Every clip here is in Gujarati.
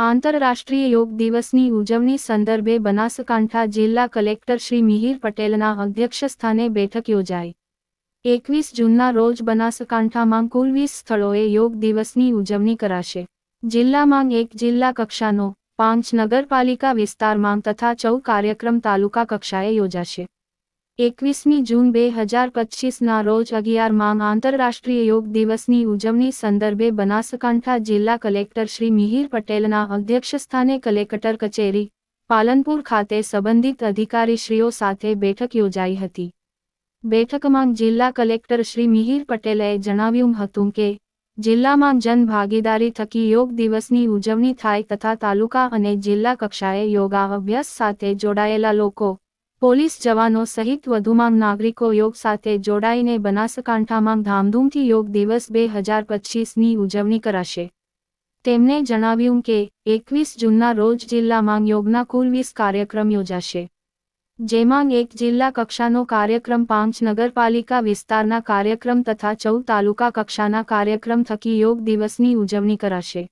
આંતરરાષ્ટ્રીય યોગ દિવસની ઉજવણી સંદર્ભે બનાસકાંઠા જિલ્લા કલેક્ટર શ્રી મિહિર પટેલના અધ્યક્ષસ્થાને બેઠક યોજાઈ. એકવીસ જૂનના રોજ બનાસકાંઠામાં કુલ વીસ સ્થળોએ યોગ દિવસની ઉજવણી કરાશે. જિલ્લામાં એક જિલ્લા કક્ષાનો પાંચ નગરપાલિકા વિસ્તારમાં તથા ચૌદ કાર્યક્રમ તાલુકા કક્ષાએ યોજાશે. એકવીસમી જૂન બે હજાર પચીસના રોજ અગિયાર અગિયારમાં આંતરરાષ્ટ્રીય યોગ દિવસની ઉજવણી સંદર્ભે બનાસકાંઠા જિલ્લા કલેક્ટર શ્રી મિહિર પટેલના અધ્યક્ષસ્થાને કલેક્ટર કચેરી, પાલનપુર ખાતે સંબંધિત અધિકારીશ્રીઓ સાથે બેઠક યોજાઈ હતી. બેઠકમાં જિલ્લા કલેક્ટર શ્રી મિહિર પટેલે જણાવ્યું હતું કે, જિલ્લામાં જનભાગીદારી થકી યોગ દિવસની ઉજવણી થાય તથા તાલુકા અને જિલ્લા કક્ષાએ યોગા અભ્યાસ સાથે જોડાયેલા લોકો પોલીસ જવાનો સહિત વધુમાં નાગરિકો યોગ સાથે જોડાઈને બનાસકાંઠામાં ધામધૂમથી યોગ દિવસ બે હજાર પચીસની ઉજવણી કરાશે. તેમણે જણાવ્યું કે, એકવીસ જૂનના રોજ જિલ્લામાં યોગના કુલ વીસ કાર્યક્રમ યોજાશે. જેમાં એક જિલ્લા કક્ષાનો કાર્યક્રમ પાંચ નગરપાલિકા વિસ્તારના કાર્યક્રમ તથા ચૌદ તાલુકા કક્ષાના કાર્યક્રમ થકી યોગ દિવસની ઉજવણી કરાશે.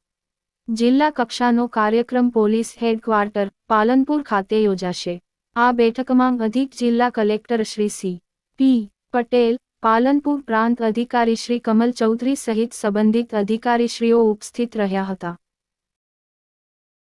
જિલ્લા કક્ષાનો કાર્યક્રમ પોલીસ હેડક્વાર્ટર, પાલનપુર ખાતે યોજાશે. આ બેઠકમાં અધિક જિલ્લા collector Shri C. P. Patel, Palanpur પ્રાંત અધિકારી શ્રી કમલ ચૌધરી સહિત સંબંધિત અધિકારીશ્રીઓ ઉપસ્થિત રહ્યા હતા.